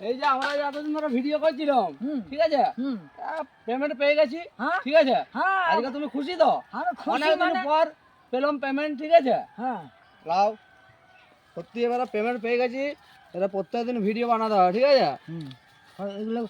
এই যে আমরা এতদিন ধরে ভিডিও করছিলাম। ঠিক আছে? পেমেন্ট পেয়ে গেছি হ্যাঁ। ঠিক আছে? হ্যাঁ। আজকে তুমি খুশি তো? অনেকদিন মানে পর পেলাম পেমেন্ট ঠিক আছে? হ্যাঁ। লাও। সত্যি এবারে পেমেন্ট পেয়ে গেছি এটা প্রত্যেকদিন ভিডিও বানাতে হবে ঠিক আছে? হুম। এগুলো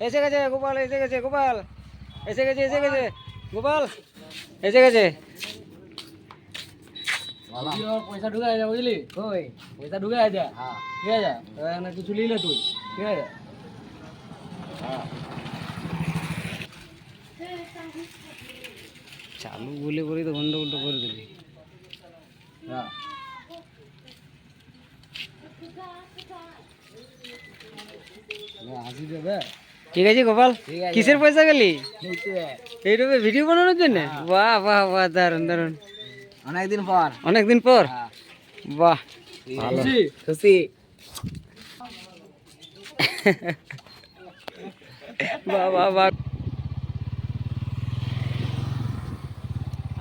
এসে গেছে গোপাল এসে গেছে গোপাল। এসে গেছে এসে গেছে গোপাল। এসে গেছে। পয়সা ঢুকে আছে বুঝলি? কই? পয়সা ঢুকে আছে হ্যাঁ। ঠিক আছে? এখানে কিছু নিলে তুই। ঠিক আছে? চালু বলে করে তো গন্ডগোল করে দিবি হ্যাঁ। হাসি দেবে? ঠিক আছে গোপাল? কিসের পয়সা গেলি। এইটুকু ভিডিও বানানোর জন্য? বাহ বাহ বাহ দারুণ দারুণ অনেকদিন পর। অনেকদিন পর? হ্যাঁ। বাহ। খুশি? খুশি। বাহ বাহ বাহ।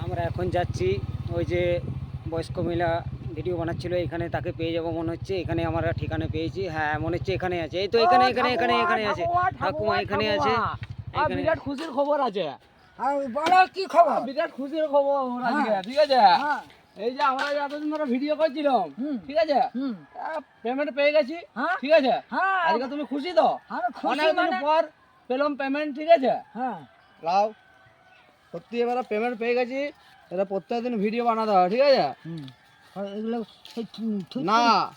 আমরা এখন যাচ্ছি ওই যে বয়স্ক মহিলা ভিডিও বানাচ্ছিল এখানে তাকে পেয়ে যাব মনে হচ্ছে এখানে আমরা ঠিকানা পেয়েছি। হ্যাঁ মনে হচ্ছে এখানে আছে। এই তো এখানে এখানে এখানে এখানে আছে। ঠাকুমা এখানে আছে। বিরাট খুশির খবর আছে। বলো কি খবর? বিরাট খুশির খবর আজকে ঠিক আছে? হ্যাঁ। এই যে আমরা এতদিন ধরে ভিডিও করছিলাম ঠিক আছে? পেমেন্ট পেয়ে গেছি হ্যাঁ। ঠিক আছে? হ্যাঁ। আজকে তুমি খুশি তো? অনেকদিন মানে পর পেলাম পেমেন্ট ঠিক আছে? হ্যাঁ। লাও। সত্যি এবারে পেমেন্ট পেয়ে গেছি এটা প্রত্যেকদিন ভিডিও বানাতে হবে ঠিক আছে? এগুলো এই না।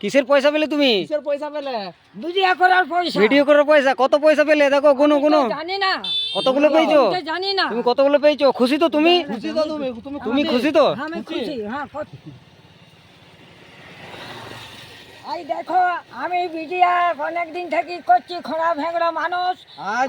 কিসের পয়সা পেলে তুমি? কিসের পয়সা পেলে? ভিডিও করার পয়সা। ভিডিও করার পয়সা? কত পয়সা পেলে? দেখো গুনো আমি গুনো। জানি না। কতগুলো পেয়েছ? জানি না। তুমি কতগুলো পেয়েছ? খুশি তো তুমি? খুশি তো তুমি। খুশি তো? হ্যাঁ, আমি খুশি। হ্যাঁ কত- দেখো আমি ভিডিও অনেক দিন থেকে করছি খরা ভেঙড়া মানুষ।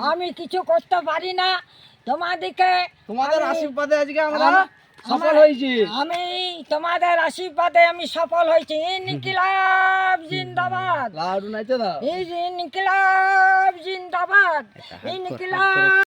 আমি কিছু করতে পারি না। তোমাদেরকে তোমাদের আশীর্বাদে আজকে আমার- সফল হয়েছি। আমি তোমাদের আশীর্বাদে আমি সফল হয়েছি। ইনকিলাব জিন্দাবাদ। লাডু নাইতে দাও। এই যে ইনকিলাব জিন্দাবাদ। ইনকিলাব